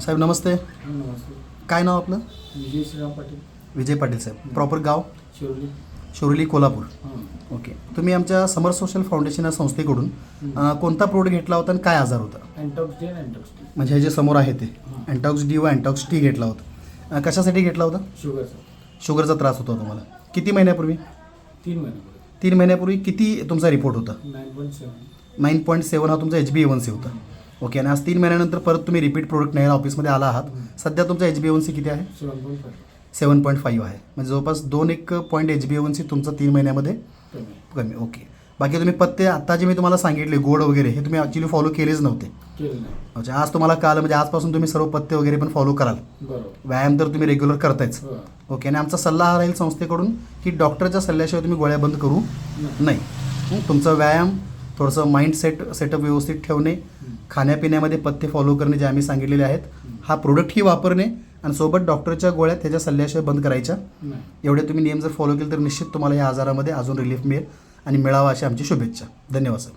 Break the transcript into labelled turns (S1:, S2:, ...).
S1: साहेब नमस्ते.
S2: नमस्ते.
S1: काय नाव आपलं?
S2: विजय श्रीराम पाटील.
S1: विजय पाटील साहेब. प्रॉपर गाव?
S2: शिवली
S1: शिवली कोल्हापूर. ओके. तुम्ही आमच्या समर सोशल फाउंडेशन या संस्थेकडून अं, कोणता प्रोडक्ट घेतला होता आणि काय आजार होता?
S2: अँटॉक्स डी आणि अँटॉक्स डी
S1: म्हणजे हे जे समोर आहे ते. अँटॉक्स डी व अँटॉक्स टी घेतला होता. अं, कशासाठी घेतला होता?
S2: शुगरचा
S1: शुगरचा त्रास होता तुम्हाला. किती महिन्यापूर्वी?
S2: तीन महिन्यापूर्वी.
S1: तीन महिन्यापूर्वी किती तुमचा रिपोर्ट होता?
S2: Nine point seven
S1: nine point seven हा तुमचा H B A one C होता. ओके आणि आज तीन महिन्यानंतर परत तुम्ही रिपीट प्रोडक्ट न्यायला ऑफिसमध्ये आला आहात. सध्या तुमचा एच बी सी किती आहे?
S2: सेवन पॉईंट फाईव्ह
S1: आहे. म्हणजे जवळपास दोन एक पॉईंट एच बी सी तुमचा तीन महिन्यामध्ये
S2: कमी.
S1: ओके बाकी तुम्ही पत्ते आता जे मी तुम्हाला सांगितले गोड वगैरे हे तुम्ही ॲक्च्युली फॉलो केलेच नव्हते.
S2: नाही.
S1: अच्छा आज तुम्हाला काल म्हणजे आजपासून तुम्ही सर्व पत्ते वगैरे पण फॉलो कराल. व्यायाम तर तुम्ही रेग्युलर करतायच.
S2: हो.
S1: ओके आणि आमचा सल्ला हा राहील संस्थेकडून की डॉक्टरच्या सल्ल्याशिवाय तुम्ही गोळ्या बंद करू नाही. हं, तुमचा व्यायाम थोडंसं माइंड सेट सेटअप व्यवस्थित ठेवणे खाण्यापिण्यामध्ये पथ्य फॉलो करणे जे आम्ही सांगितलेले आहेत हा प्रोडक्टही वापरणे आणि सोबत डॉक्टरच्या गोळ्या त्याच्या सल्ल्याशिवाय बंद करायच्या. एवढे तुम्ही नियम जर फॉलो केले तर निश्चित तुम्हाला या आजारामध्ये अजून रिलीफ मिळेल आणि मिळावा अशी आमची शुभेच्छा. धन्यवाद सर